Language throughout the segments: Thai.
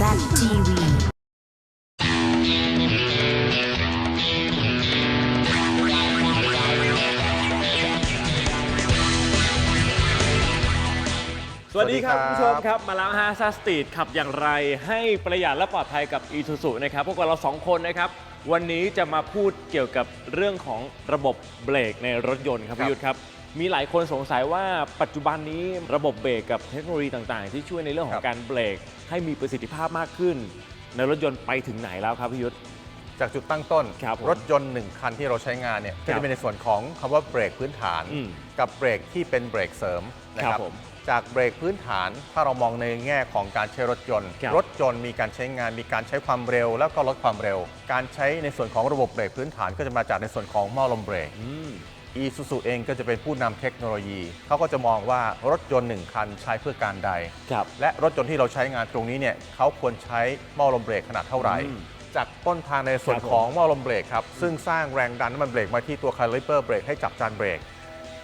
ZTV สวัสดีครับสวัคุณสดีผู้ครับชมครับ มาแล้วฮะซาสตีดขับอย่างไรให้ประหยัดและปลอดภัยกับ e t u s u นะครับ พวกเราสองคนนะครับ วันนี้จะมาพูดเกี่ยวกับเรื่องของระบบเบรกในรถยนต์ครับครับพี่ยุทธครับ มีหลายคนสงสัยว่าปัจจุบันนี้ระบบเบรกกับเทคโนโลยีต่างๆ ที่ช่วยในเรื่องของการเบรกให้มีประสิทธิภาพมากขึ้น ในรถยนต์ไปถึงไหนแล้วครับพี่ยุทธ จากจุดตั้งต้น ครับผมรถยนต์หนึ่งคันที่เราใช้งานเนี่ยครัก็บจะเป็นในส่วนของคำว่าเบรกพื้นฐาน อืมกับเบรกที่เป็นเบรกเสริมนะคครัรับบผมจากเบรกพื้นฐานถ้าเรามองในแง่ของการใช้รถยนต์ ครับรถยนต์มีการใช้งานมีการใช้ความเร็ว แล้วก็ลดความเร็ว การใช้ในส่วนของระบบเบรกพื้นฐานก็จะมาจากในส่วนของหม้อลมเบรก อืม อีซูซูเองก็จะเป็นผู้นำเทคโนโลยี เขาก็จะมองว่ารถยนต์หนึ่งคันใช้เพื่อการใดครับและรถยนต์ที่เราใช้งานตรงนี้เนี่ยเขาควรใช้หม้อลมเบรกขนาดเท่าไหร่อืมจากต้นทางในส่วนครับผมของหม้อลมเบรกครับ ซึ่งสร้างแรงดันน้ำมันเบรกมาที่ตัวคาลิเปอร์เบรกให้จับจานเบรก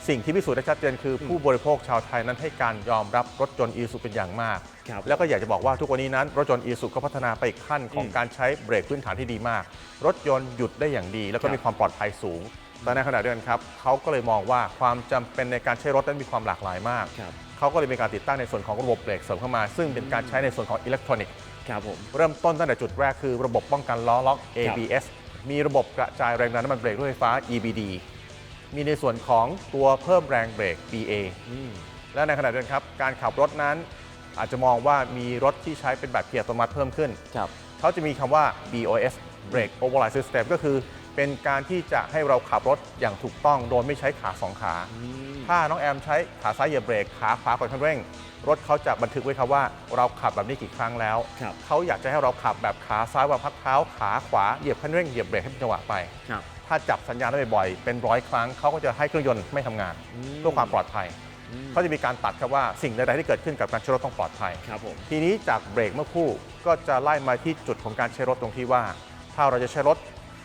สิ่งที่พิสูจน์ได้ชัดเจนคือผู้บริโภคชาวไทยนั้นให้การยอมรับรถยนต์อีซูเป็นอย่างมากครับแล้วก็อยากจะบอกว่าทุกวันนี้นั้น รถยนต์อีซูก็พัฒนาไปอีกขั้นของอืมการใช้เบรกพื้นฐานที่ดีมาก รถยนต์หยุดได้อย่างดี แล้วก็ครับมีความปลอดภัยสูง แต่ในขณะเดียวกันครับเขาก็เลยมองว่าความจำเป็นในการใช้รถนั้นมีความหลากหลายมาก ครับเขาก็เลยมีการติดตั้งในส่วนของระบบเบรกเสริมเข้ามา ซึ่งเป็นการใช้ในส่วนของอิเล็กทรอนิกส์ ครับผม เริ่มต้นตั้งแต่จุดแรกคือระบบป้องกันล้อล็อก ABS มีระบบกระจายแรงดันน้ำมันเบรกด้วยไฟฟ้า EBD มีในส่วนของตัวเพิ่มแรงเบรก BA อืม และในขณะเดียวกันครับ การขับรถนั้น อาจจะมองว่ามีรถที่ใช้เป็นแบบเกียร์อัตโนมัติเพิ่มขึ้น ครับ เขาจะมีคำว่า BOS Brake Override System ก็คือ เป็นการที่จะให้เราขับรถอย่างถูกต้องโดยไม่ใช้ขาสองขา ถ้าน้องแอมใช้ขาซ้ายเหยียบเบรกขาขวากดคันเร่ง รถเขาจะบันทึกไว้ครับว่าเราขับแบบนี้กี่ครั้งแล้ว ครับเขาอยากจะให้เราขับแบบขาซ้ายวางพักเท้าขาขวาเหยียบคันเร่งเหยียบเบรกให้เป็นจังหวะไป ครับถ้าจับสัญญาณได้บ่อยๆเป็นร้อยครั้งเขาก็จะให้เครื่องยนต์ไม่ทำงานอืมเพื่อความปลอดภัยอืมเขาจะมีการตัดครับว่าสิ่งใดๆที่เกิดขึ้นกับการใช้รถต้องปลอดภัย ครับผม ทีนี้จากเบรกเมื่อครู่ก็จะไล่มาที่จุดของการใช้รถตรงที่ว่า ถ้าเราจะใช้รถ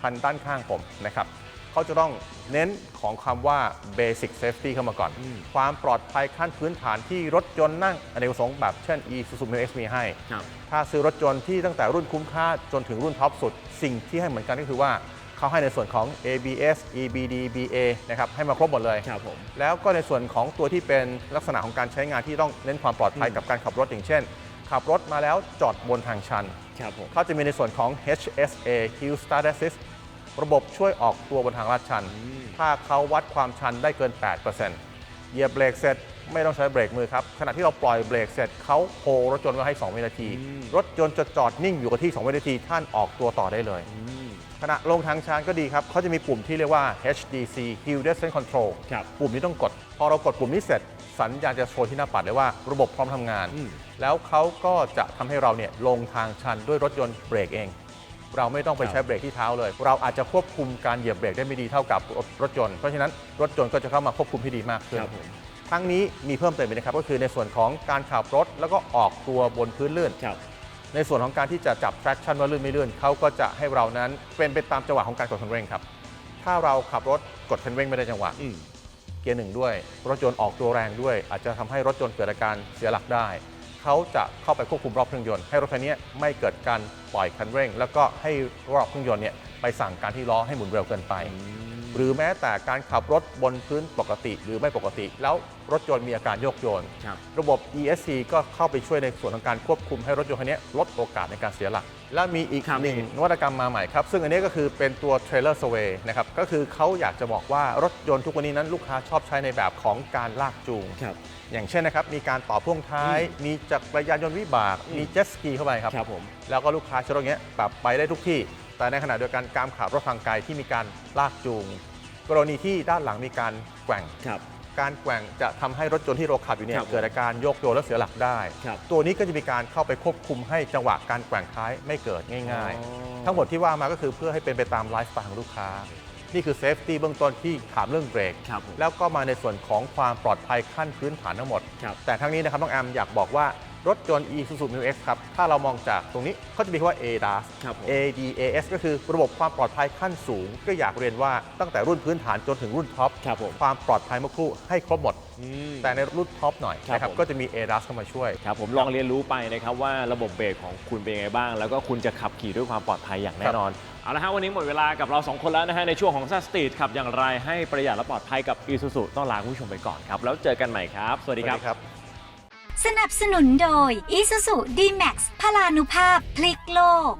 คันด้านข้างผมนะครับเขาจะต้องเน้นของคำว่า basic safety เข้ามาก่อนอืมความปลอดภัยขั้นพื้นฐานที่รถยนต์นั่งอเนกประสงค์แบบเช่น Isuzu Mu X มีให้ครับถ้าซื้อรถยนต์ที่ตั้งแต่รุ่นคุ้มค่าจนถึงรุ่นท็อปสุด สิ่งที่ให้เหมือนกันก็คือว่าเขาให้ในส่วนของ ABS EBD BA นะครับให้มาครบหมดเลยครับผมแล้วก็ในส่วนของตัวที่เป็นลักษณะของการใช้งานที่ต้องเน้นความปลอดภัยอืมกับการขับรถอย่างเช่น ขับรถมาแล้วจอดบนทางชัน ครับผมเขาจะมีในส่วนของ HSA Hill Start Assist ระบบช่วยออกตัวบนทางลาดชันอืมถ้าเขาวัดความชันได้เกิน 8%เหยียบเบรกเสร็จไม่ต้องใช้เบรกมือครับ ขณะที่เราปล่อยเบรกเสร็จเขาโฮรถยนต์ไว้ให้ 2 วินาทีอืมรถยนต์จะจอดนิ่งอยู่กับที่ 2 วินาที ท่านออกตัวต่อได้เลยอืมขณะลงทางชันก็ดีครับเขาจะมีปุ่มที่เรียกว่า HDC Hill Descent Control ครับปุ่มนี้ต้องกด พอเรากดปุ่มนี้เสร็จ สัญญาณจะโชว์ที่หน้าปัดเลยว่าระบบพร้อมทำงาน อืม แล้วเขาก็จะทำให้เราเนี่ยลงทางชันด้วยรถยนต์เบรกเอง เราไม่ต้องไปครับใช้เบรกที่เท้าเลย เราอาจจะควบคุมการเหยียบเบรกได้ไม่ดีเท่ากับรถรถยนต์เพราะฉะนั้นรถยนต์ก็จะเข้ามาควบคุมที่ดีมากขึ้น ครับผม ทั้งนี้มีเพิ่มเติมอีกนะครับ ก็คือในส่วนของการขับรถแล้วก็ออกตัวบนพื้นลื่น ครับ ในส่วนของการที่จะจับ traction ว่าลื่นไม่ลื่นเขาก็จะให้เรานั้นเป็นไปตามจังหวะของการกดคันเร่งครับ ถ้าเราขับรถกดคันเร่งไม่ได้จังหวะ อืมเกียร์หนึ่งด้วย รถยนต์ออกตัวแรงด้วย อาจจะทำให้รถยนต์เกิดอาการเสียหลักได้ เขาจะเข้าไปควบคุมรอบเครื่องยนต์ให้รถคันนี้ไม่เกิดการปล่อยคันเร่ง แล้วก็ให้รอบเครื่องยนต์เนี่ยไปสั่งการที่ล้อให้หมุนเร็วเกินไป หรือแม้แต่การขับรถบนพื้นปกติหรือไม่ปกติ แล้วรถยนต์มีอาการโยกโยน ครับระบบ ESC ก็เข้าไปช่วยในส่วนของการควบคุมให้รถยนต์คันนี้ลดโอกาสในการเสียหลัก และมีอีกครับ หนึ่งนวัตกรรมมาใหม่ครับ ซึ่งอันนี้ก็คือเป็นตัว Trailer Sway นะครับก็คือเขาอยากจะบอกว่ารถยนต์ทุกวันนี้นั้นลูกค้าชอบใช้ในแบบของการลากจูง ครับ อย่างเช่นนะครับมีการต่อพ่วงท้าย มีจักรยานยนต์วิบาก อืม มีเจ็ตสกีเข้าไปครับ ครับผม แล้วก็ลูกค้าใช้รถเนี้ยแบบไปได้ทุกที่ แต่ในขณะเดียวกันการขับรถทางไกลที่มีการลากจูง กรณีที่ด้านหลังมีการแกว่ง ครับ การแกว่งจะทำให้รถยนต์ที่เราขับอยู่เนี่คยรับเกิดอาการโยกโยนและเสียหลักได้ ครับตัวนี้ก็จะมีการเข้าไปควบคุมให้จังหวะการแกว่งท้ายไม่เกิดง่าย อ๋อ ๆ ทั้งหมดที่ว่ามาก็คือเพื่อให้เป็นไปตามไลฟ์สไตล์ของลูกค้า นี่คือเซฟตี้เบื้องต้นที่ถามเรื่องเบรก ครับผม แล้วก็มาในส่วนของความปลอดภัยขั้นพื้นฐานทั้งหมด ครับแต่ทั้งนี้นะครับน้องแอมอยากบอกว่า รถยนต์ Isuzu Mu X ครับ ถ้าเรามองจากตรงนี้เขาจะมีคำว่า ADAS ครับผม ADAS ก็คือระบบความปลอดภัยขั้นสูง ก็อยากเรียนว่าตั้งแต่รุ่นพื้นฐานจนถึงรุ่นท็อปครับผมความปลอดภัยเมื่อครู่ให้ครบหมดอืมแต่ในรุ่นท็อปหน่อยครับนะครับผม ก็จะมี ADAS เข้ามาช่วย ครับผมลองเรียนรู้ไปนะครับว่าระบบเบรกของคุณเป็นยังไงบ้าง แล้วก็คุณจะขับขี่ด้วยความปลอดภัยอย่างแน่นอน เอาละฮะวันนี้หมดเวลากับเรา 2 คนแล้วนะฮะในช่วงของ s ัสตีดขับอย่างไรให้ประหยัดและปลอดภัยกับ i s u z u ต้องลาคุณผู้ชมไปก่อนครับแล้วเจอกันใหม่ครับ สวัสดีครับครับ สนับสนุนโดย Isuzu D-Max พลานุภาพพลิกโลก